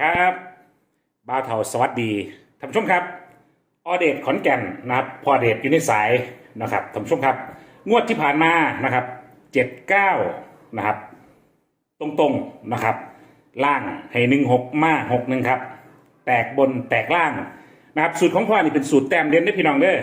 ครับบ้าเทาสวัสดีท่านผู้ชมครับ ออเดตขอนแก่นนะครับ พอเดตอยู่ในสายนะครับท่านผู้ชมครับ งวดที่ผ่านมานะครับเจ็ดเก้านะครับ ตรงๆนะครับ ล่างให้หนึ่งหกมาหกหนึ่งครับ แตกบนแตกล่างนะครับสูตรของพ่อนี่เป็นสูตรแต้มเด่นได้พี่น้องเด้อ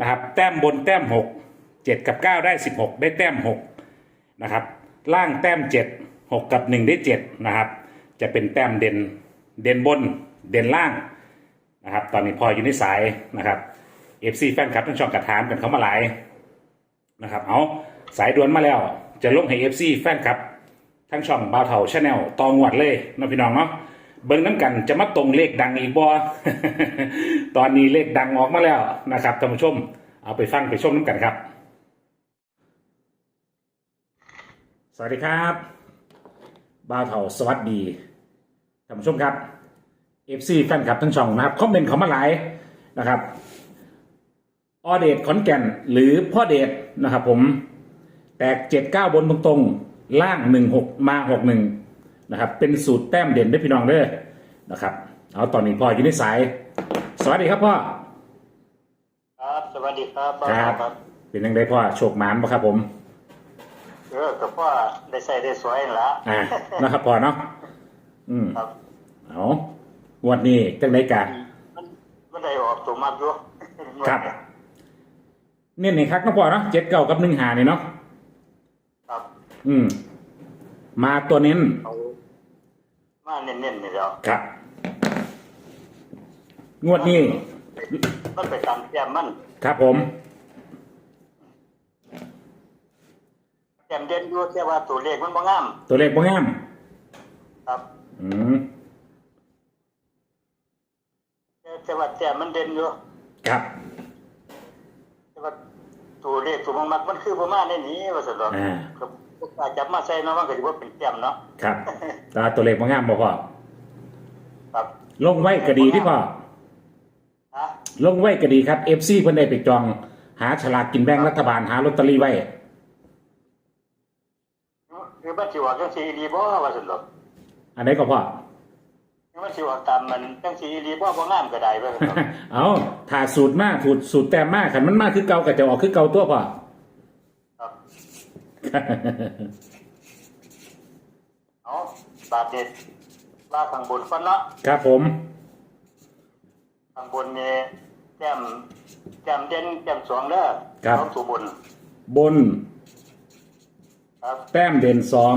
นะครับ แต้มบนแต้มหกเจ็ดกับเก้าได้สิบหกได้แต้มหกนะครับ ล่างแต้มเจ็ดหกกับหนึ่งได้เจ็ดนะครับ จะเป็นแต้มเด่นเด่นบนเด่นล่างนะครับ ตอนนี้พออยู่ในสายนะครับเอฟซีแฟนคลับทั้งช่องกระถามกันเขามาหลายนะครับเอาสายด่วนมาแล้ว จะลงให้เอฟซีแฟนคลับทั้งช่องบ่าวเถาชาแนลตองวดเลยน้องพี่น้องเนาะเบิ้งน้ำกันจะมาตรงเลขดังอีกบ่ตอนนี้เลขดังออกมาแล้วนะครับท่านผู้ชม เอาไปฟังไปชมน้ำกันครับ สวัสดีครับบ่าวเถาสวัสดี ท่านผู้ชมครับ FC แฟนคลับทั้งช่องนะครับคอมเมนต์เขามาหลายนะครับออเดตขอนแก่นหรือพ่อเดตนะครับผมแตกเจ็ดเก้าบนตรงๆ ล่างหนึ่งหกมาหกหนึ่งนะครับเป็นสูตรแต้มเด่นด้วยพี่น้องเด้อนะครับ เอาตอนนี้พ่ออยู่ในสาย สวัสดีครับพ่อครับสวัสดีครับครับครับเป็นยังไงพ่อโชคหมานปะครับผม เออกับพ่อได้ใส่ได้สวยนั่นละอ่านะครับพ่อเนาะ อืมครับเอางวดนี้จังไดกันมันมันได้ออกตัวมากอยู่ครับเน้นในคักก็พอเนาะเจ็ดเก้ากับหนึ่งหานี่เนาะครับ อืม มาตัวเน้นเอามาเน้นๆนี่เดียวครับ งวดนี้มันไปตามแต้มมัน ครับผมแต้มเด่นอยู่แค่ว่าตัวเลขมันบ่งาม ตัวเลขบ่งาม ครับ อืมแต่แต่ว่าแต้มมันเด่นอยู่ครับแต่ว่าตัวเลขตัวมักๆมันคือประมาณนี้ว่าซั่นดอกอ่าครับอาจับมาใส่เนาะมันก็สิบ่เป็นแต้มเนาะครับแตว่าตัวเลขบ่งามบ่พอครับลงไว้ก็ดีที่พอฮะลงไว้ก็ดีครับ FC เพิ่นได้ไปจอง หาฉลากกินแบ่งรัฐบาลหาลอตเตอรี่ไว้ คือมันสิว่าจังซี่ดีบ่ว่าซั่นดอก อันไหนก็พอคือมันสิว่าตามมันจังซี่ดีบ่บ่งามก็ได้ว่าซั่นดอกเอาถ้าสูตรมากสูตรสูตรแต้มมากขันมันมากคือเก่าก็จะออกคือเก่าตัวพอครับ เอาบาทเด็ดว่าข้างบนฟันเนาะครับผมข้างบนนี่แจ่มแจ่มเด่นแจ่มสองเด้อครับ เอาสู่บน บนครับ แต้มเด่นสอง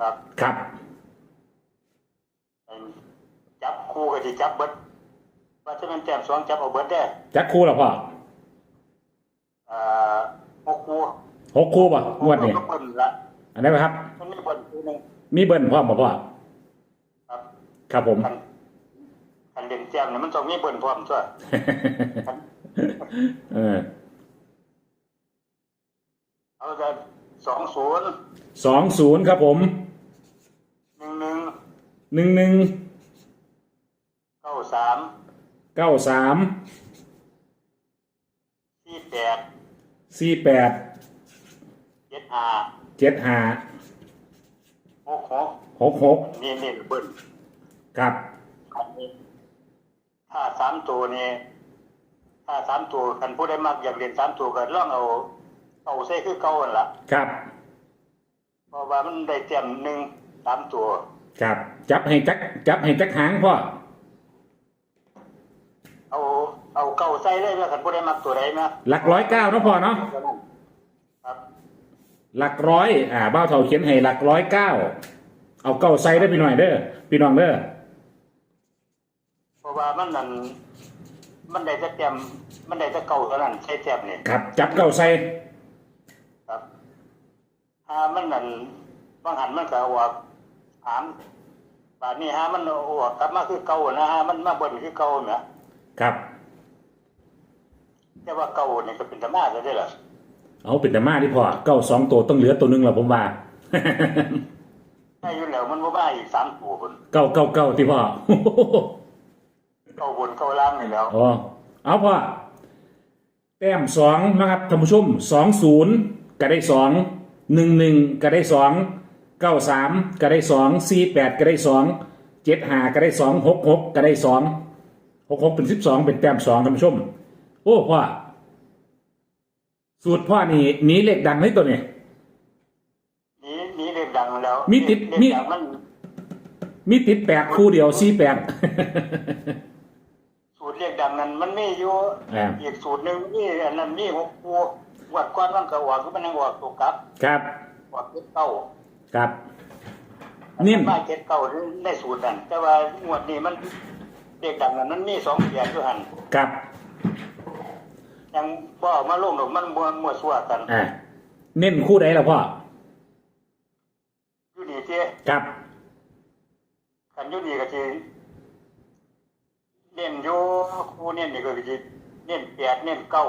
ครับ ครับ จับคู่ก็สิจับเบิดว่าถ้ามันแจ่มสองจับเอาเบิดได้อจักคู่หรอพ่ออ่าหกคู่หกคู่ป่ะงวดนี้ก็เบิ้ลละอันนี้ไหมครับ มันมีเบิ้ลคู่หนึงมีเบิ้ลพร้อมป่ะพ่อครับครับผม คันคันเด่นแจ่มเนี่ยมันต้องมีเบิ้ลพร้อมตัวคันเออเอาจะสองศูนย์สองศูนย์ครับผมหนึ่งหนึ่งหนึ่งหนึ่ง เก้าสามเก้าสามสี่แปดสี่แปดเจ็ดห้าเจ็ดห้าหกหกหกหกนี่นี่เบิ้ลครับอันนี้ถ้าสามตัวนี่ถ้าสามตัวคันผู้ใดมักอยากเรียนสามตัวก็ลองเอาเอาใส่คือเก่าหั่นล่ะครับเพราะว่ามันได้เต็มหนึ่งสามตัว ครับ จับให้จักจับให้จักหางพ่อ เอา เอาเก่าใส่ได้แล้วคันผู้ใดมักตัวใดนะหลักร้อยเก้าเนาะพ่อเนาะครับหลักร้อยอ่าบ้าวเท่าเขียนให้หลักร้อยเก้าเอาเก้าใส่ได้อพี่หน่อยเด้อพี่น้องเด้อเพราะว่ามันนั่นมันได้แต่เต็มมันได้แต่เก่าเท่านั้นใช้เต็มนี่ครับ จับเก้าใส่ครับถ้ามันนั่นบางหันมันก็ออกถามบาดนี้ฮะมันออกกลับมาคือเก่านะฮะมันมาเบิ่นคือเก่าเนี่ย ครับ แต่ว่าเก่านี่ก็เป็นธรรมะจะได้ล่ะเอาเป็นแต่มาที่พ่อเก้าสองตัวต้องเหลือตัวหนึงแหละผมว่าถ้าอยู่แล้วมันบ่มาอีกสามตัวบนเก้าเก้าเก้าที่พ่อเก่าบนเก่าล่างนี่แล้วอ๋อเอาพ่อแต้มสองนะครับท่านผู้ชมสองศูนย์ก็ได้สองหนึ่งหนึ่งก็ได้สองเก้าสามก็ได้สองสี่แปดก็ได้สองเจ็ดหาก็ได้สองหกหกก็ได้สอง หกหกเป็นสิบสองเป็นแต้มสองท่านผู้ชม โอ้พ่อสูตรพ่อนี่หนีเลขดังให้ตัวนี้นี้นี้เรียกดังแล้ว มีติดเรียกมีดังมันมีติดแปดคู่เดียวสี่แปดสูตรเรียกดังนั้นมันมีอยู่อ่าอีกสูตรหนึ่งนี่อันนั้นมีหกคู่วัดก้อนมันก็ออกคือมันยังออกตัวกลับ ครับออกเจ็ดเก้าครับ นิ่มมาเจ็ดเก้าในสูตรนั้นแต่ว่างวดนี้มัน เรียกดังนั้นมันมีสองเสียงอยู่หันครับยังบ่ออกมาลงดอกมันมัวมัวซั่วกันอ่าเน้นคู่ใดล่ะพ่ออยู่นี่ที่ครับคันอยู่นี่ก็สิเน้นอยู่คู่เน้นนี่ก็สิเน้นแปดเน้นเก้า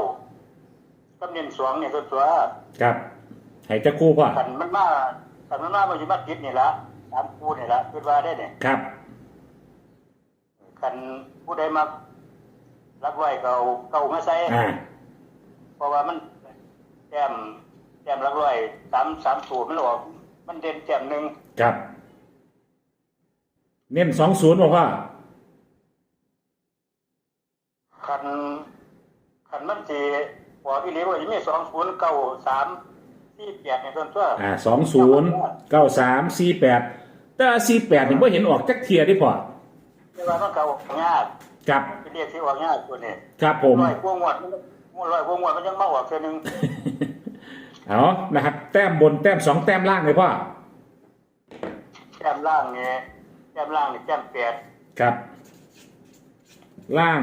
กับเน้นสองนี่ก็ตัวครับให้จะคู่พ่อคันมันมาคันมันมามันสิมาติดนี่ละสามคู่นี่ละคิดว่าได้เนี่ยครับ คันผู้ใดมารับไว้ก็เอาเก้ามาใส่อ่าเพราะว่ามันแต้มแต้มละร้อยสามสามสูตรมันออกมันเด่นแต้มหนึ่งครับ เน้นสองศูนย์บอกว่า คันคันมันสีออกอีหลีว่าจะมีสองศูนย์เก้าสามสี่แปดในต้นตัวอ่าสองศูนย์เก้าสามสี่แปดแต่สี่แปดนี่ไม่เห็นออกจักเทียดิพ่อ แต่ว่ามันเก่าออกยากครับไปเรียกที่ออกยากตัวนี้ครับผมร้อยพวงวดมันร้อยพวงวดมันยังมาออกเท่อหนึงเอานะครับ แต้มบนแต้มสองแต้มล่างเลยพ่อแต้มล่างนี่แต้มล่างนี่แต้มแปดครับ ล่าง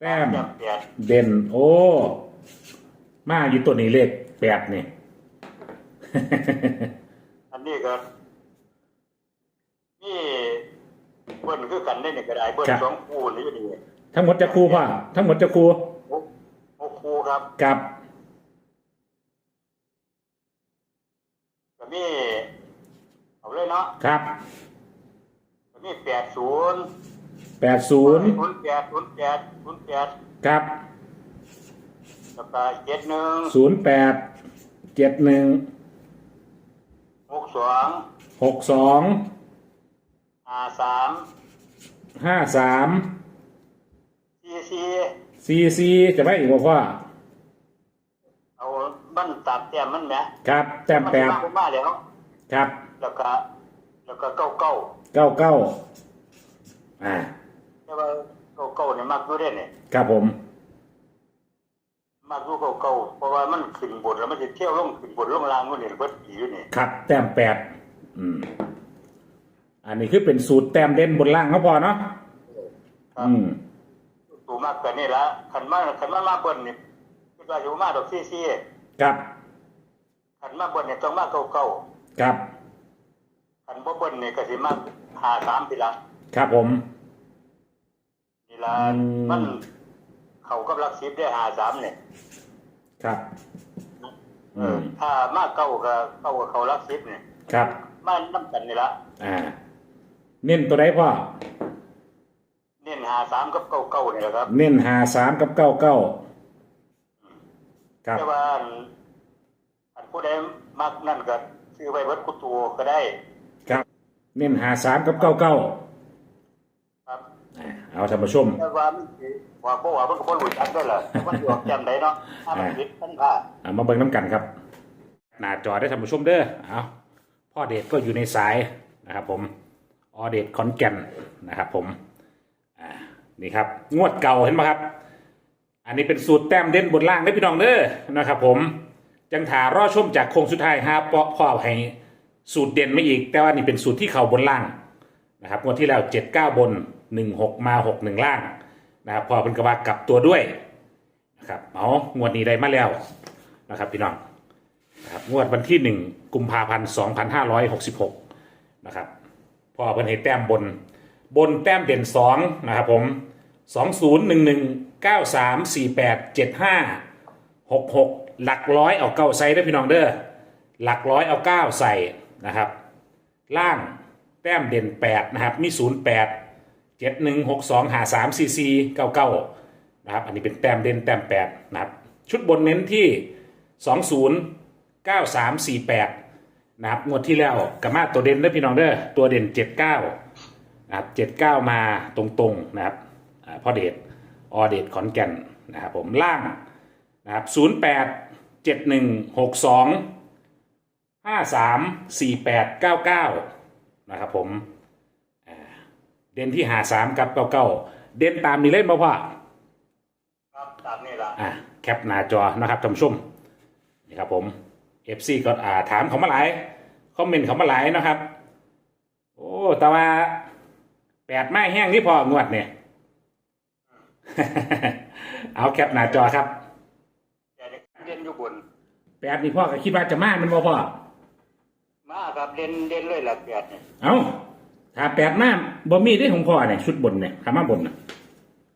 แต้มแต้มแปดเด่นโอ้มาอยู่ตัวนี้เลขแปดนี่อันนี้ก็ นี่เบิ้ลคือกันได้เนี่ยก็ได้เบิ้ลครับสองคู่นี่อยู่นี่ทั้งหมดจะครูพ่อทั้งหมดจะครูหกหกคู่ครับกับก็มีเอาเลยเนาะครับก็มีแปดศูนย์แปดศูนย์ศูนย์แปดศูนย์แปดศูนย์แปดครับแล้วก็เจ็ดหนึ่งศูนย์แปดเจ็ดหนึ่งหกสองหกสอง ห้าสามห้าสามสี่สี่ซีซีจะไม่อีกบ่พ่อเอามันตัดแต้มมันแหมครับ แต้มมันแปดมากมาแล้วครับแล้วก็แล้วก็เก้าเก้าเก้าเก้าอ่าแต่ว่าเก้าเก้าเนี่ยมากอยู่ได้เนี่ยครับผมมากอยู่เก้าเก้าเพราะว่ามันขึ้นบนแล้วมันจะเที่ยวลงขึ้นบนลงล่างนู่นนี่เบิดปีอยู่นี่ครับ แต้มแปดอืม อันนี้คือเป็นสูตรแต้มเด่นบนล่างเขาพอเนาะครับอืมตัวมากกว่านี่ละขันมาขันมามาเบิ้ลนี่คิดว่าอยู่มาดอกซี่ซี่ครับขันมาเบิ้ลเนี่ยต้องมาเก้าเก้าครับขันบ่เบิ้ลนี่ก็สิมาหาสามทีละครับผมนี่ละอืมมันเขากับรักสิบได้หาสามเนี่ยครับเออถ้ามาเก้าก็เก้ากับเขารักสิบเนี่ยครับมาน้ำกันนี่ละอ่า เน้นตัวใดพ่อ เน้นหาสามกับเก้าเก้านี่แหละครับ เน้นหาสามกับเก้าเก้าครับแต่ว่าอันอันผู้ใดมักนั่นก็ซื้อไว้เบิดกุตัวก็ได้ ครับ เน้นหาสามกับเก้าเก้าครับอ่าเอาท่านผู้ชมแต่ว่ามันสิว่าบ่ว่ามันก็บ่รู้จักด้วยล่ะมันสิออกจำได้เนาะถ้ามันผิดมันพลาดอ่ามาเบิ่งน้ำกันครับ หน้าจอได้ท่านผู้ชมเด้อเอาพ่อเดชก็อยู่ในสายนะครับผม ออเดชคอนแกนนะครับผมนี่ครับงวดเก่าเห็นไหมครับ อันนี้เป็นสูตรแต้มเด่นบนล่างได้พี่น้องเด้อนะครับผมจังถารอชมจากโค้งสุดท้ายฮะปอพ่อให้สูตรเด่นไม่อีก แต่ว่านี่เป็นสูตรที่เข่าบนล่างนะครับงวดที่แล้วเจ็ดเก้าบนหนึ่งหกมาหกหนึ่งล่างนะครับพอเป็นกระบากลับตัวด้วยนะครับเอางวดนี้ได้มาแล้วนะครับพี่น้องนะครับงวดวันที่หนึ่งกุมภาพันธ์สองพันห้าร้อยหกสิบหกนะครับ พอเป็นให้แต้มบน บนแต้มเด่นสองนะครับผมสองศูนย์หนึ่งหนึ่งเก้าสามสี่แปดเจ็ดห้าหกหกหลักร้อยเอาเก้าใส่ได้พี่น้องเด้อหลักร้อยเอาเก้าใส่นะครับ ล่างแต้มเด่นแปดนะครับมีศูนย์แปดเจ็ดหนึ่งหกสองหาสามซีซีเก้าเก้านะครับอันนี้เป็นแต้มเด่นแต้มแปดนะครับชุดบนเน้นที่สองศูนย์เก้าสามสี่แปด นะครับงวดที่แล้วกับมาตัวเด่นเด้อพี่น้องเด้อตัวเด่นเจ็ดเก้านะครับเจ็ดเก้ามาตรงๆนะครับอ่าพ่อเดชออเดชขอนแก่นนะครับผมล่างนะครับศูนย์แปดเจ็ดหนึ่งหกสองห้าสามสี่แปดเก้าเก้านะครับผมอ่าเด่นที่หาสามกับเก้าเก้าเด่นตามนี้เล่นมาพ่อครับตามนี่ละอะแคปหน้าจอนะครับท่านผู้ชมนี่ครับผม FC ก็อ่าถามเขามาหลายคอมเมนต์เขามาหลายนะครับ โอ้แต่ว่าแปดไม้แห้งนี่พองวดเนี่ย เอาแคปหน้าจอครับแต่เด่นอยู่บนแปดนี่พ่อก็คิดว่าจะมามันบ่พ่อมาครับเด่นเด่นเลยละแปดเนี่ยเอาถ้าแปดมาบ่มีได้ของพ่อเนี่ยชุดบนเนี่ยขามาบนน่ะ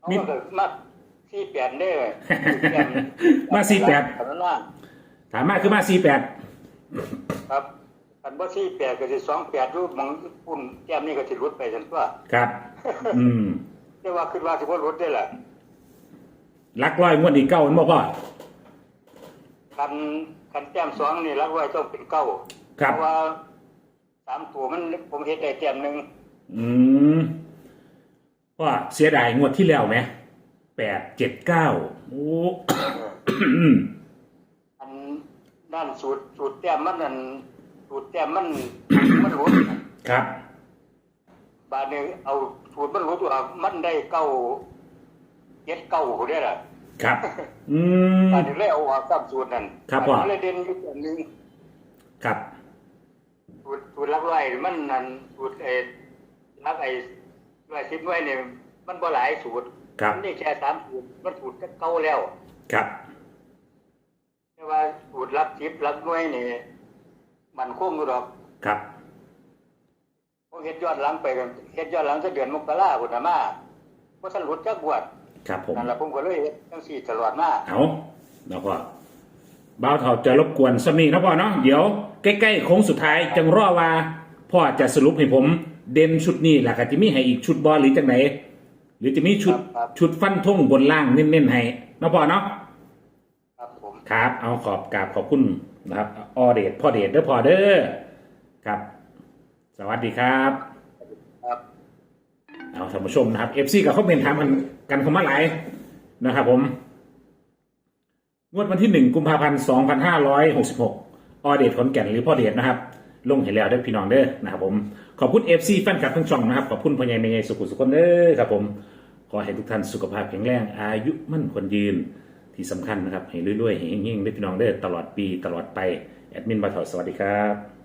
เอานี่มาเกิดมาสี่แปดเด้อมาสี่แปดขนาดนั้น ถามมาคือมาสี่แปดครับคันบ่สี่แปดก็สิสองแปดรูปมองปุ่นแก้มนี่ก็สิรุดไปซั่นว่าครับ อืมแต่ว่าคิดว่าสิบ่รุดได้ล่ะลักร้อยงวดนี้เก้ามันบ่พ่อคันคันแก้มสองนี่รักไว้ต้องเป็นเก้าครับเพราะว่าสามตัวมันผมเฮ็ดได้แต้มหนึงอืมว่าเสียดายงวดที่แล้วไหมแปดเจ็ดเก้าโอ้อืมอันด้าน สูตรสูตรแต้มมันนั่นสูตรแต้มมัน มันรุดครับ บาดนี้เอาสูตรมันรุดว่ามันได้เก้าเจ็ดเก้าผู้ได้ล่ะครับ อืมบาดนี้เลยเอาออกตามสูตรนั่นครับพ่อมันเลยเด่นอยู่ตัวหนึงครับสูตรสูตรลักไว้มันนั่นสูตรเอลักไอ้ร้อยสิบไว้เนี่ยมันบ่หลายสูตรครับมันนี่แค่สามสูตรมันสูตรก็เก่าแล้ว ครับแต่ ว่าสูตรลักสิบลักหน่วยนี่มันคงอยู่ดอกครับผมเฮ็ดยอดหลังไปกันเฮ็ดยอดหลังจะเดือนมกราพุ่นน่ะมาบ่ทันหลุดจักบวชครับผมนั่นล่ะผมก็เลยเฮ็ดจังซี่ตลอดมาเอาเนาะพ่อบ่าวเถาจะรบกวนสมีนะพ่อเนาะเดี๋ยวใกล้ๆโค้งสุดท้ายจังรอว่าพ่อจะสรุปให้ผมเด่นชุดนี้แหละก็จะมีให้อีกชุดบอลหรือจังไหนหรือจะมีชุดชุดฟันทงบนล่างเน้นๆให้เนาะพ่อเนาะ ครับผมครับเอาขอบกราบขอบคุณนะครับออเดตพ่อเดตเด้อพ่อเด้อครับ สวัสดีครับครับเอาท่านผู้ชมนะครับ FC กับคอมเมนต์ถามกันกันเข้ามาหลายนะครับผม งวดวันที่1กุมภาพันธ์2566ออเดตขอนแก่นหรือพ่อเดตนะครับ ลงเห็นแล้วเด้อพี่น้องเด้อนะครับผมขอบคุณ FC แฟนคลับทั้งช่องนะครับ ขอบคุณพ่อใหญ่แม่ใหญ่สุขุสุขคนเด้อครับผม ขอให้ทุกท่านสุขภาพแข็งแรงอายุมั่นคนยืน ที่สำคัญนะครับให้รวยๆให้เฮงๆได้พี่น้องเด้อตลอดปีตลอดไปแอดมินบาทอสวัสดีครับ